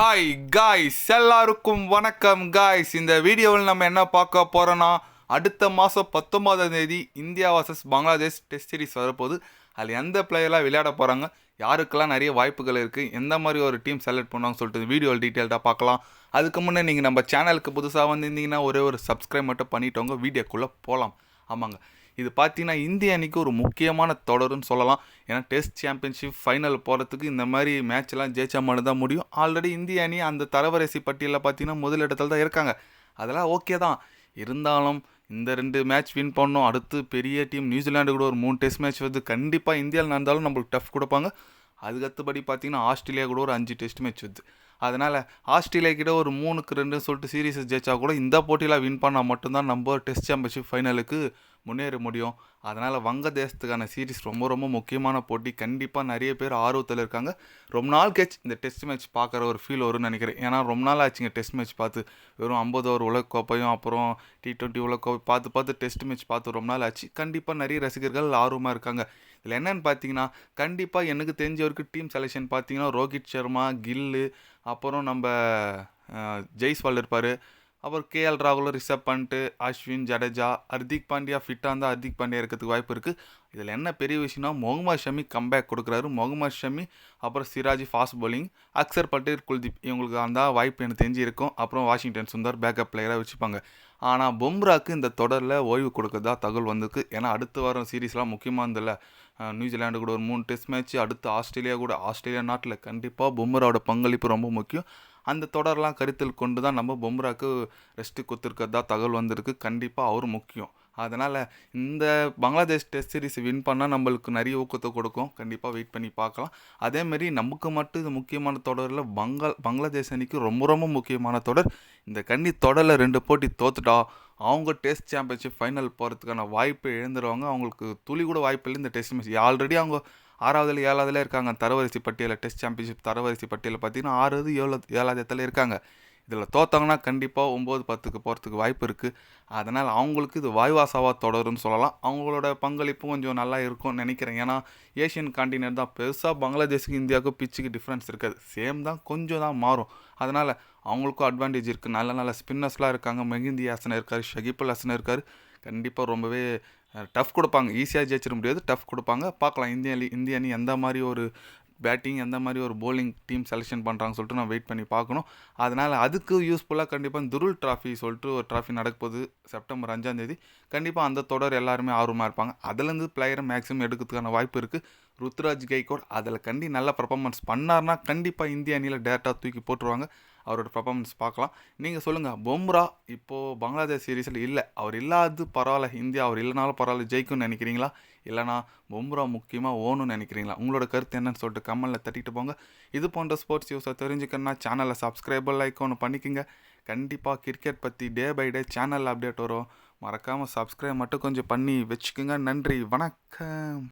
Hi guys எல்லாருக்கும் வணக்கம். Guys இந்த வீடியோவில் நம்ம என்ன பார்க்க போகிறோன்னா அடுத்த மாதம் பத்தொன்பதாம் தேதி India versus Bangladesh test series வரப்போகுது. அதில் எந்த பிளேயர்லாம் விளையாட போகிறாங்க யாருக்கெல்லாம் நிறைய வாய்ப்புகள் இருக்குது எந்த மாதிரி ஒரு டீம் செலக்ட் பண்ணுவாங்க சொல்லிட்டு வீடியோவில் டீட்டெயில்டாக பார்க்கலாம். அதுக்கு முன்னே நீங்கள் நம்ம சேனலுக்கு புதுசாக வந்திருந்தீங்கன்னா ஒரே ஒரு சப்ஸ்கிரைப் மட்டும் பண்ணிட்டோங்க வீடியோக்குள்ளே போகலாம் ஆமாங்க. இது பார்த்தீங்கன்னா இந்திய அணிக்கு ஒரு முக்கியமான தொடருன்னு சொல்லலாம். ஏன்னா டெஸ்ட் சாம்பியன்ஷிப் ஃபைனல் போகிறதுக்கு இந்த மாதிரி மேட்ச்லாம் ஜெயிச்சா மட்டும் தான் முடியும். ஆல்ரெடி இந்திய அணி அந்த தரவரிசை பட்டியலில் பார்த்தீங்கன்னா முதலிடத்தில் தான் இருக்காங்க. அதெல்லாம் ஓகே தான். இருந்தாலும் இந்த ரெண்டு மேட்ச் வின் பண்ணோம். அடுத்து பெரிய டீம் நியூசிலாண்டு கூட ஒரு மூணு டெஸ்ட் மேட்ச் வருது. கண்டிப்பாக இந்தியாவில் நடந்தாலும் நம்மளுக்கு டஃப் கொடுப்பாங்க. அதுக்கத்துபடி பார்த்தீங்கன்னா ஆஸ்திரேலியா கூட ஒரு அஞ்சு டெஸ்ட் மேட்ச் வருது. அதனால் ஆஸ்திரேலியா கிட்ட ஒரு மூணுக்கு ரெண்டுன்னு சொல்லிட்டு சீரீஸ் ஜெயிச்சா கூட இந்த போட்டியில் வின் பண்ணால் மட்டும்தான் நம்ம டெஸ்ட் சாம்பியன்ஷிப் ஃபைனலுக்கு முன்னேற முடியும். அதனால் வங்கதேசத்துக்கான சீரீஸ் ரொம்ப ரொம்ப முக்கியமான போட்டி. கண்டிப்பாக நிறைய பேர் ஆர்வத்தில் இருக்காங்க. ரொம்ப நாள் கழிச்சு இந்த டெஸ்ட் மேட்ச் பார்க்குற ஒரு ஃபீல் வரும்னு நினைக்கிறேன். ஏன்னா ரொம்ப நாள் ஆச்சுங்க டெஸ்ட் மேட்ச் பார்த்து. வெறும் ஐம்பது ஓவர் உலகக்கோப்பையும் அப்புறம் டி ட்வெண்ட்டி உலகக்கோப்பை பார்த்து பார்த்து டெஸ்ட் மேட்ச் பார்த்து ரொம்ப நாள் ஆச்சு. கண்டிப்பாக நிறைய ரசிகர்கள் ஆர்வமாக இருக்காங்க. இதில் என்னென்னு பார்த்தீங்கன்னா கண்டிப்பாக எனக்கு தெரிஞ்ச வரைக்கும் டீம் செலெக்ஷன் பார்த்தீங்கன்னா ரோஹித் சர்மா கில்லு அப்புறம் நம்ம ஜெய்ஸ்வால் இருப்பார். அப்புறம் கேஎல் ராகுல ரிசப் பண்ணிட்டு அஸ்வின் ஜடேஜா ஹர்திக் பாண்டியா ஃபிட்டாக இருந்தால் ஹர்திக் பாண்டியா இருக்கிறதுக்கு வாய்ப்பு இருக்குது இதில் என்ன பெரிய விஷயம்னா முகமது ஷமி கம்பேக் கொடுக்குறாரு. முகமது ஷமி அப்புறம் சிராஜி ஃபாஸ்ட் பவுலிங் அக்சர் பட்டேல் குல்தீப் இவங்களுக்கு அந்த வாய்ப்பு எனக்கு தெரிஞ்சு இருக்கும். அப்புறம் வாஷிங்டன் சுந்தர் பேக்கப் பிளேயராக வச்சுப்பாங்க. ஆனால் பும்ராக்கு இந்த தொடரில் ஓய்வு கொடுக்கறதா தகவல் வந்திருக்கு. ஏன்னா அடுத்த வாரம் சீரீஸ்லாம் முக்கியமாக இருந்தில்ல நியூசிலாண்டு கூட ஒரு மூணு டெஸ்ட் மேட்ச் அடுத்து ஆஸ்திரேலியா கூட. ஆஸ்திரேலியா நாட்டில் கண்டிப்பாக பும்ராவோட பங்களிப்பு ரொம்ப முக்கியம். அந்த தொடரெலாம் கருத்தில் கொண்டு தான் நம்ம பொம்ராக்கு ரெஸ்ட்டு கொடுத்துருக்கறதா தகவல் வந்திருக்கு. கண்டிப்பாக அவர் முக்கியம். அதனால் இந்த பங்களாதேஷ் டெஸ்ட் சீரிஸ் வின் பண்ணால் நம்மளுக்கு நிறைய ஊக்கத்தை கொடுக்கும். கண்டிப்பாக வெயிட் பண்ணி பார்க்கலாம். அதேமாரி நமக்கு மட்டும் இது முக்கியமான தொடரில் பங்கா பங்களாதேஷ் அணிக்கு ரொம்ப ரொம்ப முக்கியமான தொடர். இந்த கண்ணி தொடரில் ரெண்டு போட்டி தோத்துட்டா அவங்க டெஸ்ட் சாம்பியன்ஷிப் ஃபைனல் போகிறதுக்கான வாய்ப்பு இழந்துருவாங்க. அவங்களுக்கு துளி கூட வாய்ப்பு இல்லை. இந்த டெஸ்ட் மேட்ச் ஆல்ரெடி அவங்க ஆறாவதுல ஏழாவதுல இருக்காங்க. தரவரிசை பட்டியலில் டெஸ்ட் சாம்பியன்ஷிப் தரவரிசை பட்டியலில் பார்த்தீங்கன்னா ஆறாவது ஏழு ஏழாவது இடத்துல இருக்காங்க. இதில் தோத்தாங்கன்னா கண்டிப்பாக ஒம்பது பத்துக்கு போகிறதுக்கு வாய்ப்பு இருக்குது அதனால் அவங்களுக்கு இது வாய்வாசாவாக தொடரும்னு சொல்லலாம். அவங்களோட பங்களிப்பும் கொஞ்சம் நல்லா இருக்கும்னு நினைக்கிறேன். ஏன்னா ஏஷியன் காண்டினென்ட் தான் பெருசாக பங்களாதேஷுக்கு இந்தியாவுக்கும் பிச்சுக்கு டிஃப்ரென்ஸ் இருக்காது. சேம் தான் கொஞ்சம் தான் மாறும். அதனால் அவங்களுக்கும் அட்வான்டேஜ் இருக்குது நல்ல நல்ல ஸ்பின்னர்ஸ்லாம் இருக்காங்க. மெஹிந்தி ஹாசன் இருக்கார் ஷகிபுல் ஹாசன் இருக்கார். கண்டிப்பாக ரொம்பவே டஃப் கொடுப்பாங்க. ஈஸியாக ஜெயிச்சிட முடியாது டஃப் கொடுப்பாங்க. பார்க்கலாம். இந்திய அணி இந்திய அணி எந்த மாதிரி ஒரு பேட்டிங் எந்த மாதிரி ஒரு போலிங் டீம் செலெக்ஷன் பண்ணுறாங்கன்னு சொல்லிட்டு நான் வெயிட் பண்ணி பார்க்கணும். அதனால் அதுக்கு யூஸ்ஃபுல்லாக கண்டிப்பாக துருள் ட்ராஃபி சொல்லிட்டு ஒரு ட்ராஃபி நடக்கும்போது செப்டம்பர் அஞ்சாம் தேதி. கண்டிப்பாக அந்த தொடர் எல்லாருமே ஆர்வமாக இருப்பாங்க. அதுலேருந்து பிளேயரை மேக்ஸிமம் எடுக்கிறதுக்கான வாய்ப்பு இருக்குது ருத்ராஜ் கைகோட் அதில் கண்டி நல்ல பர்ஃபார்மன்ஸ் பண்ணார்னா கண்டிப்பாக இந்திய அணியில் டேரெக்டாக தூக்கி போட்டுருவாங்க. அவரோட பர்ஃபார்மன்ஸ் பார்க்கலாம். நீங்கள் சொல்லுங்கள் பொம்ரா இப்போது பங்களாதேஷ் சீரீஸில் இல்லை. அவர் இல்லாது பரவாயில்ல இந்தியா அவர் இல்லைனாலும் பரவாயில்ல ஜெயிக்கும்னு நினைக்கிறீங்களா? இல்லைனா பொம்ரா முக்கியமாக ஓணும்னு நினைக்கிறீங்களா? உங்களோட கருத்து என்னன்னு சொல்லிட்டு கமெண்டில் தட்டிட்டு போங்க. இது போன்ற ஸ்போர்ட்ஸ் நியூஸை தெரிஞ்சுக்கணுன்னா சேனலை சப்ஸ்கிரைபர் லைக் ஒன்று பண்ணிக்கோங்க. கண்டிப்பாக கிரிக்கெட் பற்றி டே பை டே சேனலில் அப்டேட் வரும். மறக்காமல் சப்ஸ்கிரைப் மட்டும் கொஞ்சம் பண்ணி வச்சுக்கோங்க. நன்றி வணக்கம்.